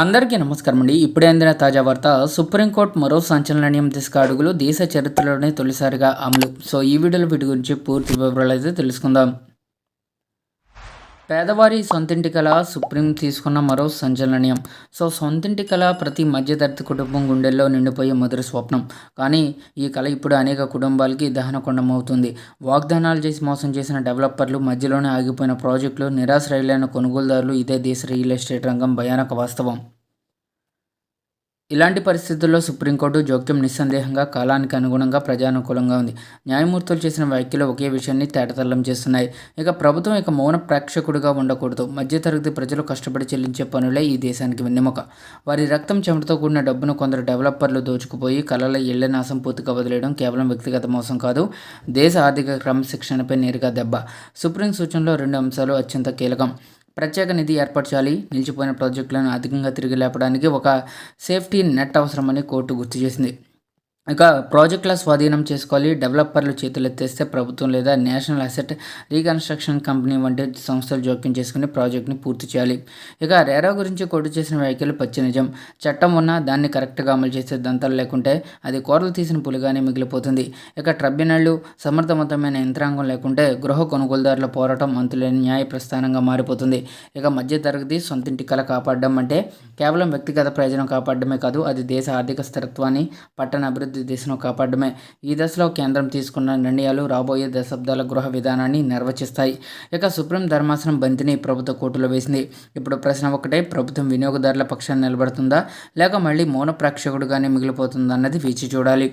అందరికీ నమస్కారం అండి. ఇప్పుడే అందిన తాజా వార్త సుప్రీంకోర్టు మరో సంచలనం తీసుకు అడుగులు దేశ చరిత్రలోనే తొలిసారిగా అమలు. సో ఈ వీడియోలో వీటి గురించి పూర్తి వివరాలు అయితే తెలుసుకుందాం. పేదవారి సొంతింటి కళ సుప్రీం తీసుకున్న మరో సంచలనీయం. సో సొంతింటి కళ ప్రతి మధ్యతరగతి కుటుంబం గుండెల్లో నిండిపోయే మధుర స్వప్నం. కానీ ఈ కళ ఇప్పుడు అనేక కుటుంబాలకి దహనకొండమవుతుంది. వాగ్దానాలు చేసి మోసం చేసిన డెవలపర్లు మధ్యలోనే ఆగిపోయిన ప్రాజెక్టులు నిరాశ్రయులైన కొనుగోలుదారులు ఇదే దేశ రియల్ ఎస్టేట్ రంగం భయానక వాస్తవం. ఇలాంటి పరిస్థితుల్లో సుప్రీంకోర్టు జోక్యం నిస్సందేహంగా కాలానికి అనుగుణంగా ప్రజానుకూలంగా ఉంది. న్యాయమూర్తులు చేసిన వ్యాఖ్యలు ఒకే విషయాన్ని తేటతల్లం చేస్తున్నాయి. ఇక ప్రభుత్వం ఇక మౌన ప్రేక్షకుడిగా ఉండకూడదు. మధ్యతరగతి ప్రజలు కష్టపడి చెల్లించే పనులే ఈ దేశానికి వెన్నెముక. వారి రక్తం చెమటతో కూడిన డబ్బును కొందరు డెవలపర్లు దోచుకుపోయి కళల ఇళ్ళ నాశం పూర్తిగా వదిలేయడం కేవలం వ్యక్తిగత మోసం కాదు దేశ ఆర్థిక క్రమశిక్షణపై నేరుగా దెబ్బ. సుప్రీం సూచనలో రెండు అంశాలు అత్యంత కీలకం. ప్రత్యేక నిధి ఏర్పాటు చేయాలి నిలిచిపోయిన ప్రాజెక్టులను అధికంగా తిరిగి లేపడానికి ఒక సేఫ్టీ నెట్ అవసరమని కోర్టు గుర్తు చేసింది. ఇక ప్రాజెక్టుల స్వాధీనం చేసుకోవాలి. డెవలపర్లు చేతులు ఎత్తేస్తే ప్రభుత్వం లేదా నేషనల్ అసెట్ రీకన్స్ట్రక్షన్ కంపెనీ వంటి సంస్థలు జోక్యం చేసుకుని ప్రాజెక్ట్ని పూర్తి చేయాలి. ఇక రేరా గురించి కోర్టు చేసిన వ్యాఖ్యలు పచ్చి నిజం. చట్టం ఉన్నా దాన్ని కరెక్ట్గా అమలు చేసే దంతాలు లేకుంటే అది కోరలు తీసిన పులిగానే మిగిలిపోతుంది. ఇక ట్రిబ్యునళ్ళు సమర్థవంతమైన యంత్రాంగం లేకుంటే గృహ కొనుగోలుదారుల పోరాటం అంతులేని న్యాయ ప్రస్థానంగా మారిపోతుంది. ఇక మధ్యతరగతి సొంతింటి కళ కాపాడడం అంటే కేవలం వ్యక్తిగత ప్రయోజనం కాపాడడమే కాదు అది దేశ ఆర్థిక స్థిరత్వాన్ని పట్టణ అభివృద్ధి అభివృద్ధి దిశను కాపాడమే ఈ దశలో కేంద్రం తీసుకున్న నిర్ణయాలు రాబోయే దశాబ్దాల గృహ విధానాన్ని నిర్వచిస్తాయి. ఇక సుప్రీం ధర్మాసనం బంతిని ప్రభుత్వ కోర్టులో వేసింది. ఇప్పుడు ప్రశ్న ఒకటే ప్రభుత్వం వినియోగదారుల పక్షాన్ని నిలబడుతుందా? లేక మళ్ళీ మౌన ప్రేక్షకుడుగానే మిగిలిపోతుందా అన్నది వేచి చూడాలి.